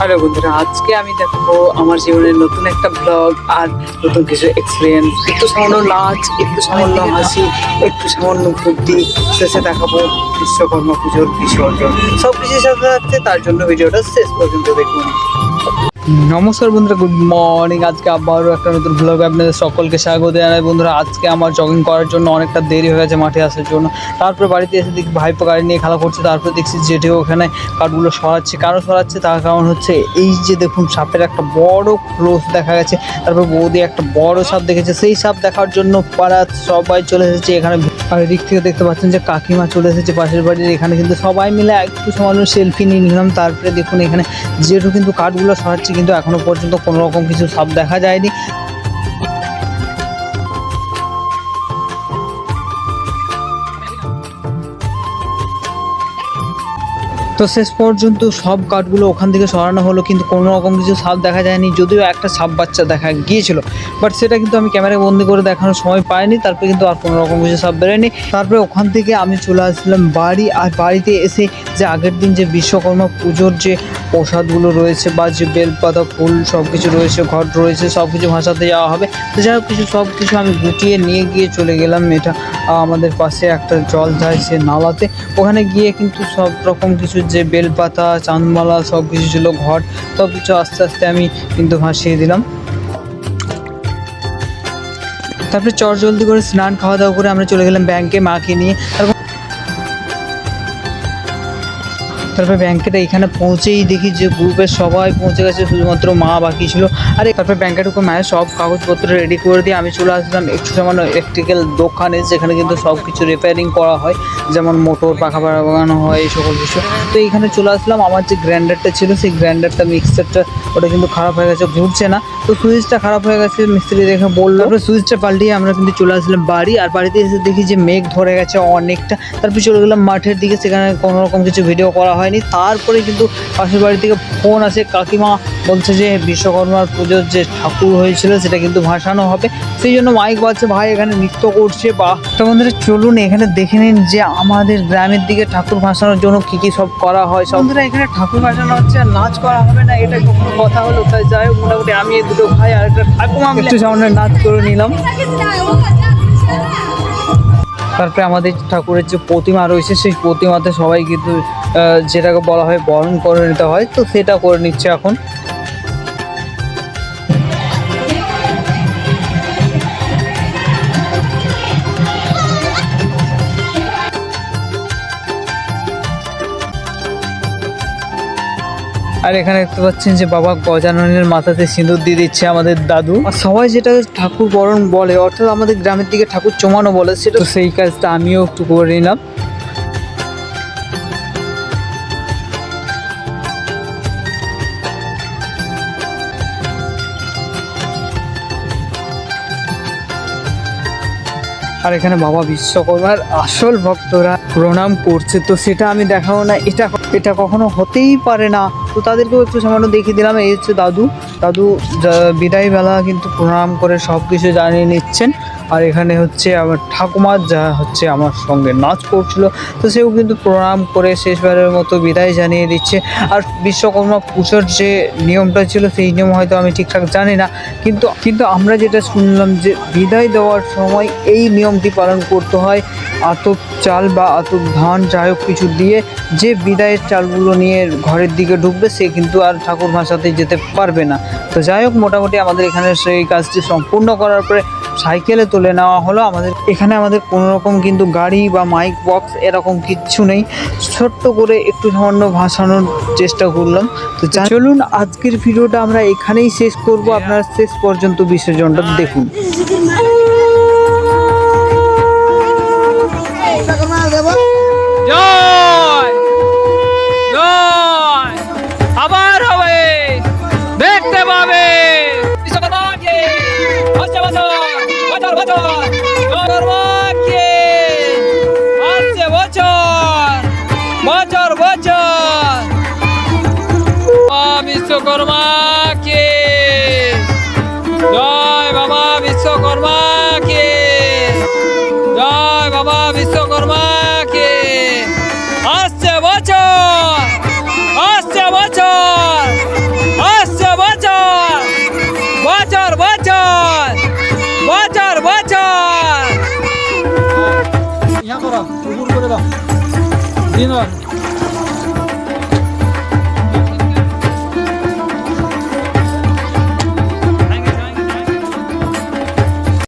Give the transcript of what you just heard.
Hello বন্ধুরা, আজকে আমি দেখব আমার জীবনের নতুন একটা ব্লগ আর নতুন কিছু এক্সপিরিয়েন্স একটু সামান্য নাচ, একটু সামান্য হাসি, একটু সামান্য ফুর্তি, শেষে দেখাবো বিশ্বকর্মা পুজোর বিসর্জন। সব কিছুর সাথে সাথে তার জন্য ভিডিওটা শেষ পর্যন্ত দেখুন। নমস্কার বন্ধুরা, গুড মর্নিং। আজকে আবারও একটা নতুন ব্লগে আপনাদের সকলকে স্বাগত জানাই। বন্ধুরা, আজকে আমার জগিং করার জন্য অনেকটা দেরি হয়ে গেছে মাঠে আসার জন্য। তারপরে বাড়িতে এসে দেখি ভাইপো গাড়ি নিয়ে খেলা করছে। তারপরে দেখছি জেঠে ওখানে কাঠগুলো সরাচ্ছে। কেন সরাচ্ছে, তার কারণ হচ্ছে এই যে দেখুন, সাপের একটা বড় ক্লোজ দেখা গেছে। তারপর বৌদি একটা বড় সাপ দেখেছে। সেই সাপ দেখার জন্য পাড়া সবাই চলে এসেছে। এখানে আর এদিক থেকে দেখতে পাচ্ছেন যে কাকিমা চলে এসেছে পাশের বাড়ির। এখানে কিন্তু সবাই মিলে একটু সামান্য সেলফি নিয়ে নিলাম। তারপরে দেখুন এখানে যেহেতু কিন্তু কাঠগুলো সরাচ্ছে, কিন্তু এখনও পর্যন্ত কোনো রকম কিছু সাপ দেখা যায়নি। তো শেষ পর্যন্ত সব কাঠগুলো ওখান থেকে সরানো হলো, কিন্তু কোনো রকম কিছু সাপ দেখা যায়নি, যদিও একটা সাপ বাচ্চা দেখা গিয়েছিল। বাট সেটা কিন্তু আমি ক্যামেরায় বন্দি করে দেখানোর সময় পাইনি, তারপরে কিন্তু আর কোনো রকম কিছু সাপ বেরোয়নি। তারপরে ওখান থেকে আমি চলে আসলাম বাড়ি, আর বাড়িতে এসে যে আগের দিন যে বিশ্বকর্মা পুজোর যে প্রসাদগুলো রয়েছে বা যে বেলপাতা, ফুল সব কিছু রয়েছে, ঘট রয়েছে সব কিছু ভাসাতে যাওয়া হবে। তো যাই হোক, কিছু সব কিছু আমি গুটিয়ে নিয়ে গিয়ে চলে গেলাম এটা। আমাদের পাশে একটা জল যায় সে নালাতে। ওখানে গিয়ে কিন্তু সব রকম কিছু যে বেলপাতা চাঁদমালা সব কিছু ছিল, ঘট, সব কিছু আস্তে আস্তে আমি কিন্তু ভাসিয়ে দিলাম। তারপরে চট জলদি করে স্নান খাওয়া দাওয়া করে আমরা চলে গেলাম ব্যাংকে মাকে নিয়ে। তারপর তারপরে ব্যাংকেটা এখানে পৌঁছেই দেখি যে গ্রুপের সবাই পৌঁছে গেছে, শুধুমাত্র মা বাকি ছিল। আরে তারপরে ব্যাংকে ঢুকে মায়ের সব কাগজপত্র রেডি করে দিয়ে আমি চলে আসলাম। একটু সামান্য ইলেকট্রিক্যাল দোকানে যেখানে কিন্তু সব কিছু রিপেয়ারিং করা হয়। যেমন মোটর, পাখা বাগানো হয়, এই সকল কিছু। তো এইখানে চলে আসলাম। আমার যে গ্রাইন্ডারটা ছিল, সেই গ্রাইন্ডারটা মিক্সারটা ওটা কিন্তু খারাপ হয়ে গেছে, ঘুরছে না। তো সুইচটা খারাপ হয়ে গেছে, মিস্ত্রি দেখে বলল। তারপরে সুইচটা পাল্টিয়ে আমরা কিন্তু চলে আসলাম বাড়ি। আর বাড়িতে এসে দেখি যে মেঘ ধরে গেছে অনেকটা। তারপরে চলে গেলাম মাঠের দিকে, সেখানে কোনো রকম কিছু ভিডিও করা হয়নি। তারপরে কিন্তু পাশের বাড়ি থেকে ফোন আসে। কাকিমা বলছে যে বিশ্বকর্মার পুজোর যে ঠাকুর হয়েছিল সেটা কিন্তু ভাসানো হবে। সেই জন্য মাইক বাজছে। ভাই এখানে নৃত্য করছে। বা তো বন্ধুরা চলুন এখানে দেখে নিন যে আমাদের গ্রামের দিকে ঠাকুর ভাসানোর জন্য কি কি সব করা হয়। সব বন্ধুরা এখানে ঠাকুর ভাসানো হচ্ছে আর নাচ করা হবে না। এটা কখনো কথা হলো। তাই যাই হোক মোটামুটি আমি এই দুটো ভাই আর একটা ঠাকুমা একটু সামনে নাচ করে নিলাম। তারপরে আমাদের ঠাকুরের যে প্রতিমা রয়েছে সেই প্রতিমাতে সবাই কিন্তু যেটাকে বলা হয় বরণ করে নিতে হয়, তো সেটা করে নিচ্ছে এখন। আর এখানে দেখতে পাচ্ছেন যে বাবা গজাননের মাথাতে সিঁদুর দিয়ে দিচ্ছে আমাদের দাদু। আর সবাই যেটা ঠাকুর বরণ বলে, অর্থাৎ আমাদের গ্রামের দিকে ঠাকুর চমানো বলে, সেটা সেই কাজটা আমিও একটু করে নিলাম। আর এখানে বাবা বিশ্বকর্মার আসল ভক্তরা প্রণাম করছে। তো সেটা আমি দেখাবো না, এটা এটা কখনো হতেই পারে না। তো তাদেরকেও একটু সামান্য দেখিয়ে দিলাম। এই হচ্ছে দাদু। দাদু বিদায়বেলা বিদায় বেলা কিন্তু প্রণাম করে সব কিছু জানিয়ে নিচ্ছেন। আর এখানে হচ্ছে আমার ঠাকুমা যা হচ্ছে আমার সঙ্গে নাচ করছিল। তো সেও কিন্তু প্রণাম করে শেষবারের মতো বিদায় জানিয়ে দিচ্ছে। আর বিশ্বকর্মা পুজোর যে নিয়মটা ছিল সেই নিয়ম হয়তো আমি ঠিকঠাক জানি না। কিন্তু কিন্তু আমরা যেটা শুনলাম যে বিদায় দেওয়ার সময় এই নিয়মটি পালন করতে হয়। আতপ চাল বা আতপ ধান যাই হোক কিছু দিয়ে যে বিদায়ের চালগুলো নিয়ে ঘরের দিকে ঢুকবে সে কিন্তু আর ঠাকুর ভাষাতে যেতে পারবে না। তো যাই হোক, মোটামুটি আমাদের এখানে সেই কাজটি সম্পূর্ণ করার পরে সাইকেলে তুলে নেওয়া হলো। আমাদের এখানে আমাদের কোনো রকম কিন্তু গাড়ি বা মাইক বক্স এরকম কিচ্ছু নেই। ছোট্ট করে একটু সামান্য ভাসানোর চেষ্টা করলাম। তো চলুন আজকের ভিডিওটা আমরা এখানেই শেষ করব। আপনারা শেষ পর্যন্ত বিসর্জনটা দেখুন। বছর আসছে বছর বছর বছর মা ইয়া করো শুরু করে দাও দিন